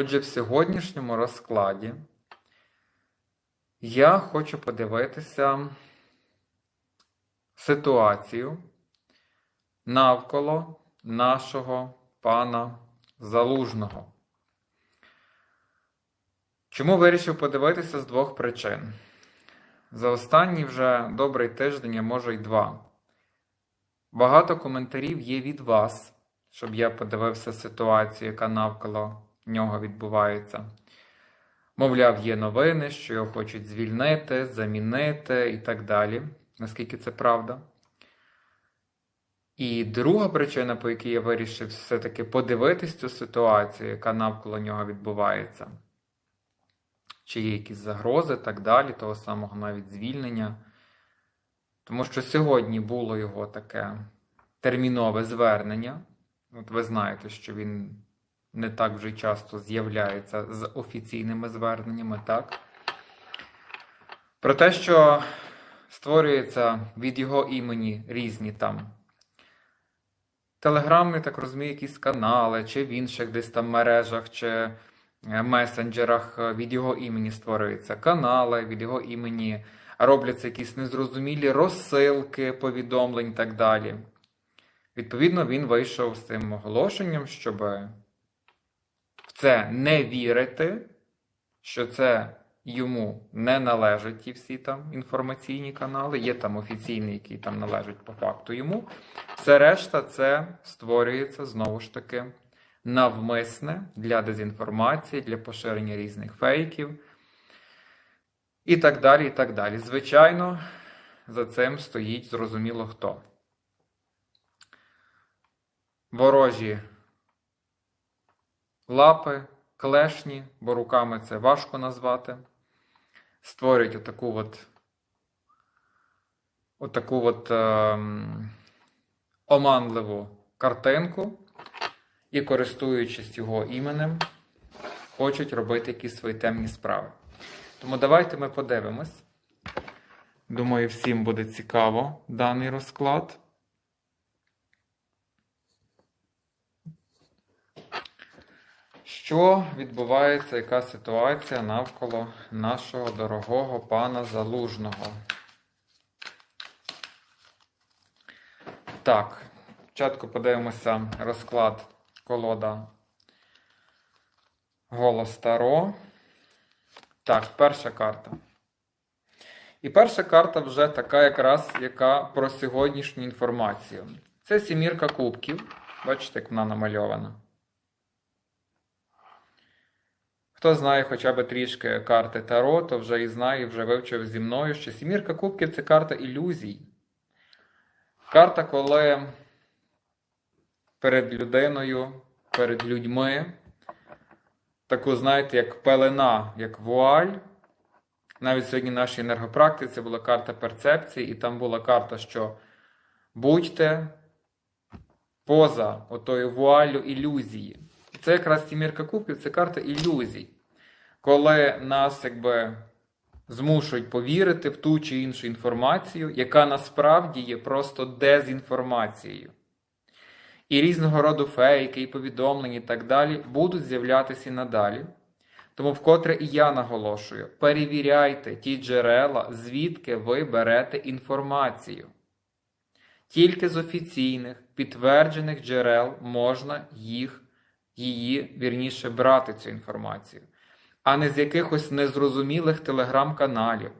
Отже, в сьогоднішньому розкладі я хочу подивитися ситуацію навколо нашого пана Залужного. Чому вирішив подивитися з двох причин? За останній вже добрий тиждень, а може й два. Багато коментарів є від вас, щоб я подивився ситуацію, яка навколо нього відбувається. Мовляв, є новини, що його хочуть звільнити, замінити і так далі. Наскільки це правда? І друга причина, по якій я вирішив все-таки подивитись цю ситуацію, яка навколо нього відбувається, чи є якісь загрози, так далі, того самого навіть звільнення. Тому що сьогодні було його таке термінове звернення. От ви знаєте, що він не так вже часто з'являється з офіційними зверненнями, так? Про те, що створюється від його імені різні там телеграми, так розумію, якісь канали, чи в інших десь там мережах, чи е, месенджерах е, від його імені створюються канали, від його імені робляться якісь незрозумілі розсилки, повідомлень і так далі. Відповідно, він вийшов з цим оголошенням, щоб це не вірити, що це йому не належать ті всі там інформаційні канали, є там офіційні, які там належать по факту йому. Все решта це створюється знову ж таки навмисне для дезінформації, для поширення різних фейків. І так далі, і так далі. Звичайно, за цим стоїть зрозуміло хто. Ворожі лапи, клешні, бо руками це важко назвати. Створюють отаку от, отаку от е, оманливу картинку і, користуючись його іменем, хочуть робити якісь свої темні справи. Тому давайте ми подивимось. Думаю, всім буде цікаво даний розклад. Що відбувається, яка ситуація навколо нашого дорогого пана Залужного? Так, спочатку подивимося розклад колода Голос Таро. Так, перша карта. І перша карта вже така, якраз яка про сьогоднішню інформацію. Це сімірка кубків. Бачите, як вона намальована. Хто знає хоча б трішки карти Таро, то вже і знає, вже вивчив зі мною, що сімірка кубків це карта ілюзій. Карта, коли перед людиною, перед людьми, таку, знаєте, як пелена, як вуаль. Навіть сьогодні в нашій енергопрактиці була карта перцепції, і там була карта, що будьте поза отою вуалю ілюзії. Це якраз сімірка кубків, це карта ілюзій. Коли нас якби змушують повірити в ту чи іншу інформацію, яка насправді є просто дезінформацією. І різного роду фейки, і повідомлення, і так далі будуть з'являтися і надалі. Тому вкотре і я наголошую: перевіряйте ті джерела, звідки ви берете інформацію. Тільки з офіційних, підтверджених джерел можна їх її вірніше брати цю інформацію, а не з якихось незрозумілих телеграм-каналів.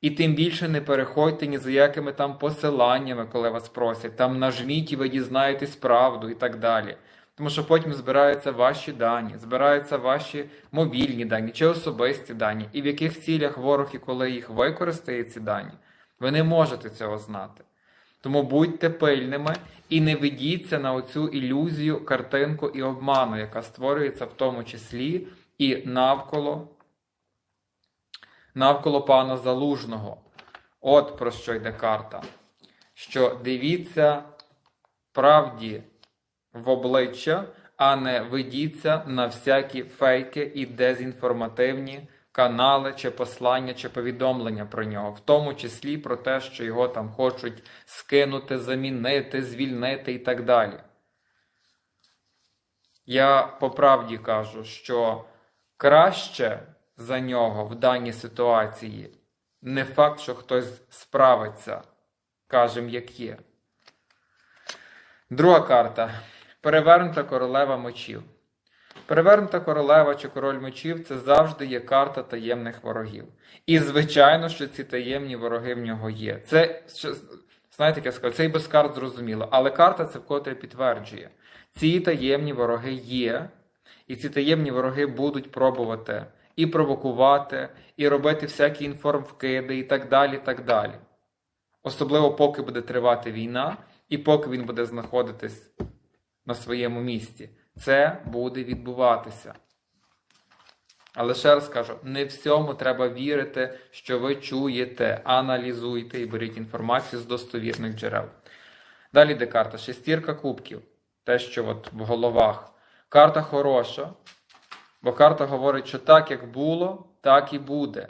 І тим більше не переходьте ні за якими там посиланнями, коли вас просять, там нажміть і ви дізнаєтесь правду і так далі. Тому що потім збираються ваші дані, збираються ваші мобільні дані чи особисті дані, і в яких цілях ворог і коли їх використає ці дані, ви не можете цього знати. Тому будьте пильними і не ведіться на оцю ілюзію, картинку і обману, яка створюється в тому числі і навколо навколо пана Залужного. От про що йде карта. Що дивіться правді в обличчя, а не ведіться на всякі фейки і дезінформативні канали, чи послання, чи повідомлення про нього, в тому числі про те, що його там хочуть скинути, замінити, звільнити і так далі. Я по правді кажу, що краще за нього в даній ситуації. Не факт, що хтось справиться, кажем, як є. Друга карта. Перевернута королева мечів. Перевернута королева чи король мечів це завжди є карта таємних ворогів. І, звичайно, що ці таємні вороги в нього є. Це, знаєте, як я скажу, це і без карт зрозуміло, але карта це вкотре підтверджує. Ці таємні вороги є, і ці таємні вороги будуть пробувати і провокувати, і робити всякі інформвкиди, і так далі. і так далі. Особливо поки буде тривати війна, і поки він буде знаходитись на своєму місці. Це буде відбуватися. Але ще раз кажу, не всьому треба вірити, що ви чуєте, аналізуйте і беріть інформацію з достовірних джерел. Далі йде карта шестірка кубків. Те, що от в головах. Карта хороша, бо карта говорить, що так, як було, так і буде.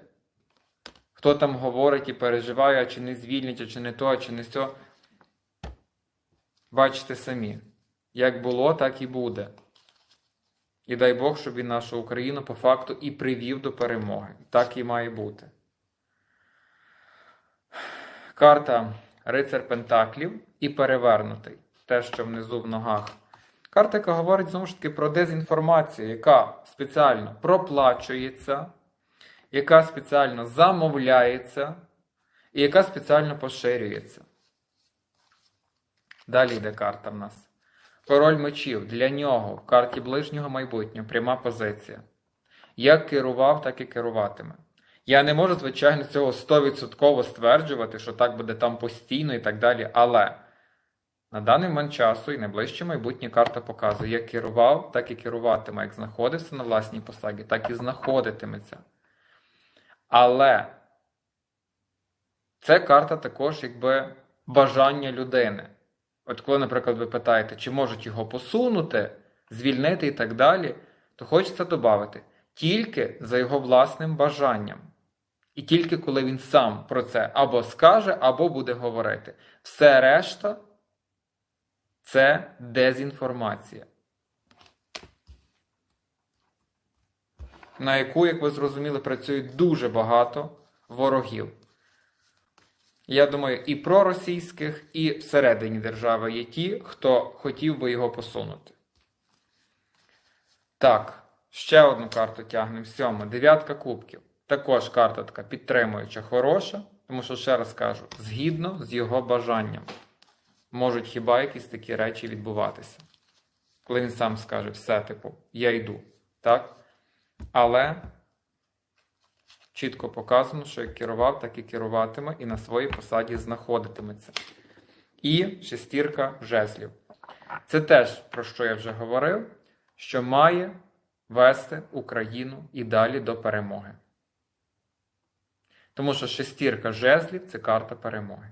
Хто там говорить і переживає, чи не звільнять, чи не то, чи не сьо. Бачите самі. Як було, так і буде. І дай Бог, щоб він нашу Україну по факту і привів до перемоги. Так і має бути. Карта Рицар Пентаклів і перевернутий. Те, що внизу в ногах. Карта, яка говорить знову ж таки про дезінформацію, яка спеціально проплачується, яка спеціально замовляється і яка спеціально поширюється. Далі йде карта в нас. Король мечів для нього в карті ближнього майбутнього пряма позиція. Як керував, так і керуватиме. Я не можу, звичайно, цього 100% стверджувати, що так буде там постійно і так далі. Але на даний момент часу і найближче майбутнє карта показує, як керував, так і керуватиме. Як знаходився на власній посаді, так і знаходитиметься. Але це карта також, якби бажання людини. От коли, наприклад, ви питаєте, чи можуть його посунути, звільнити і так далі, то хочеться додати тільки за його власним бажанням. І тільки коли він сам про це або скаже, або буде говорити. Все решта це дезінформація. На яку, як ви зрозуміли, працює дуже багато ворогів. Я думаю, і проросійських, і всередині держави є ті, хто хотів би його посунути. Так, ще одну карту тягнемо. Сьома. Дев'ятка кубків. Також карта така підтримуюча, хороша, тому що, ще раз кажу, згідно з його бажанням, можуть хіба якісь такі речі відбуватися. Коли він сам скаже, все, типу, я йду. Так? Але чітко показано, що як керував, так і керуватиме, і на своїй посаді знаходитиметься. І шестірка жезлів. Це теж, про що я вже говорив, що має вести Україну і далі до перемоги. Тому що шестірка жезлів це карта перемоги.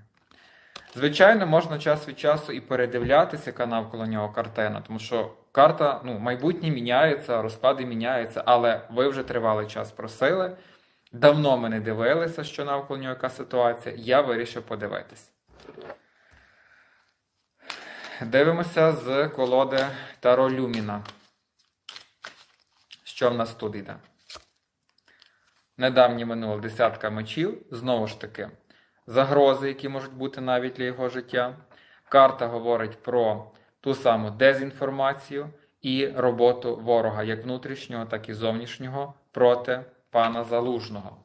Звичайно, можна час від часу і передивлятися, яка навколо нього картина, тому що карта, ну, майбутнє міняється, розклади міняються, але ви вже тривалий час просили. Давно ми не дивилися, що навколо нього яка ситуація. Я вирішив подивитись. Дивимося з колоди Таро Люміна. Що в нас тут йде? Недавнє минуло десятка мечів. Знову ж таки, загрози, які можуть бути навіть для його життя. Карта говорить про ту саму дезінформацію і роботу ворога, як внутрішнього, так і зовнішнього, проти пана Залужного.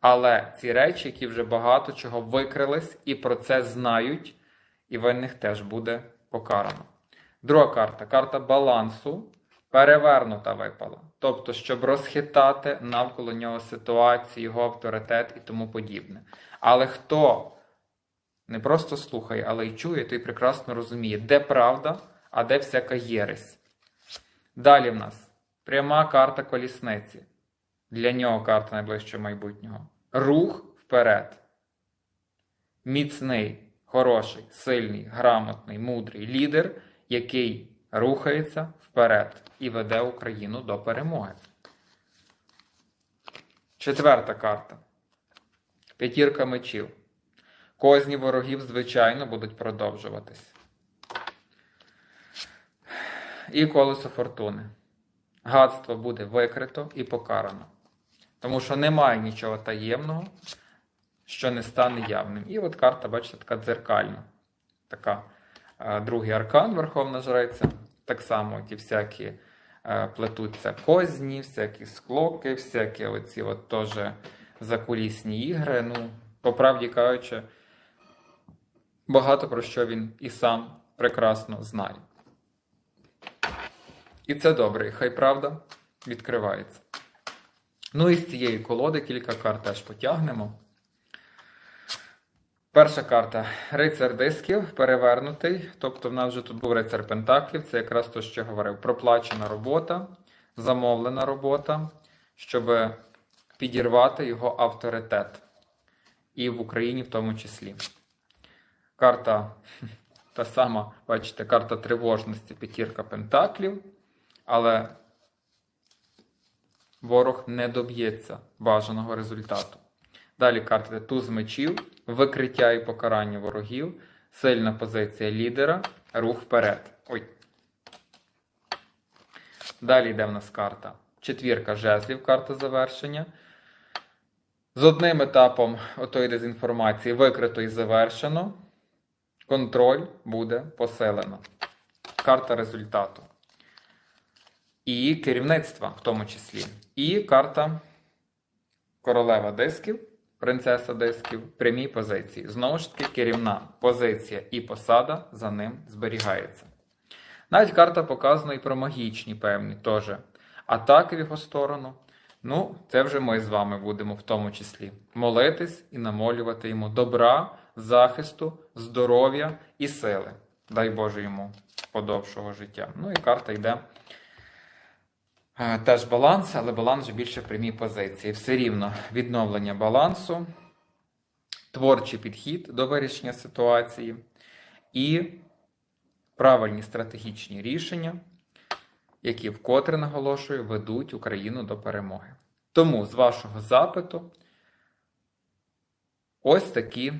Але ці речі, які вже багато чого викрились, і про це знають, і винних теж буде покарано. Друга карта карта балансу. Перевернута випала. Тобто, щоб розхитати навколо нього ситуацію, його авторитет і тому подібне. Але хто не просто слухає, але й чує, той прекрасно розуміє, де правда, а де всяка єресь. Далі в нас пряма карта колісниці. Для нього карта найближчого майбутнього. Рух вперед. Міцний, хороший, сильний, грамотний, мудрий лідер, який рухається вперед і веде Україну до перемоги. Четверта карта. П'ятірка мечів. Козні ворогів, звичайно, будуть продовжуватись. І колесо фортуни. Гадство буде викрито і покарано. Тому що немає нічого таємного, що не стане явним. І от карта, бачите, така дзеркальна. Така е, другий аркан Верховна Жреця. Так само ті всякі е, плетуться козні, всякі склоки, всякі оці от теж закулісні ігри. Ну, по правді кажучи, багато про що він і сам прекрасно знає. І це добре, хай правда відкривається. Ну і з цієї колоди кілька карт теж потягнемо. Перша карта рицар дисків перевернутий. Тобто, в нас вже тут був рицар Пентаклів. Це якраз то, що я говорив. Проплачена робота, замовлена робота, щоб підірвати його авторитет. І в Україні в тому числі. Карта та сама, бачите, карта тривожності, п'ятірка Пентаклів. Але ворог не доб'ється бажаного результату. Далі карта туз мечів, викриття і покарання ворогів, сильна позиція лідера, рух вперед. Ой. Далі йде в нас карта. Четвірка жезлів, карта завершення. З одним етапом отої дезінформації викрито і завершено. Контроль буде посилено. Карта результату. І керівництва в тому числі. І карта королева дисків, принцеса дисків, прямій позиції. Знову ж таки, керівна позиція і посада за ним зберігається. Навіть карта показана і про магічні певні теж атаки в його сторону. Ну, це вже ми з вами будемо в тому числі молитись і намолювати йому добра, захисту, здоров'я і сили. Дай Боже йому подовшого життя. Ну і карта йде. Теж баланс, але баланс більше в прямій позиції. Все рівно відновлення балансу, творчий підхід до вирішення ситуації і правильні стратегічні рішення, які вкотре наголошую, ведуть Україну до перемоги. Тому з вашого запиту ось такі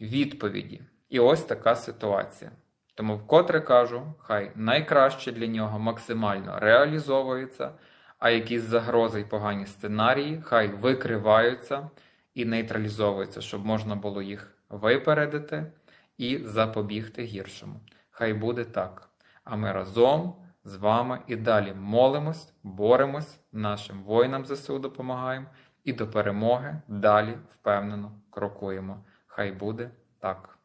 відповіді і ось така ситуація. Тому вкотре кажу, хай найкраще для нього максимально реалізовується, а якісь загрози і погані сценарії хай викриваються і нейтралізовуються, щоб можна було їх випередити і запобігти гіршому. Хай буде так. А ми разом з вами і далі молимось, боремось, нашим воїнам ЗСУ допомагаємо і до перемоги далі впевнено крокуємо. Хай буде так.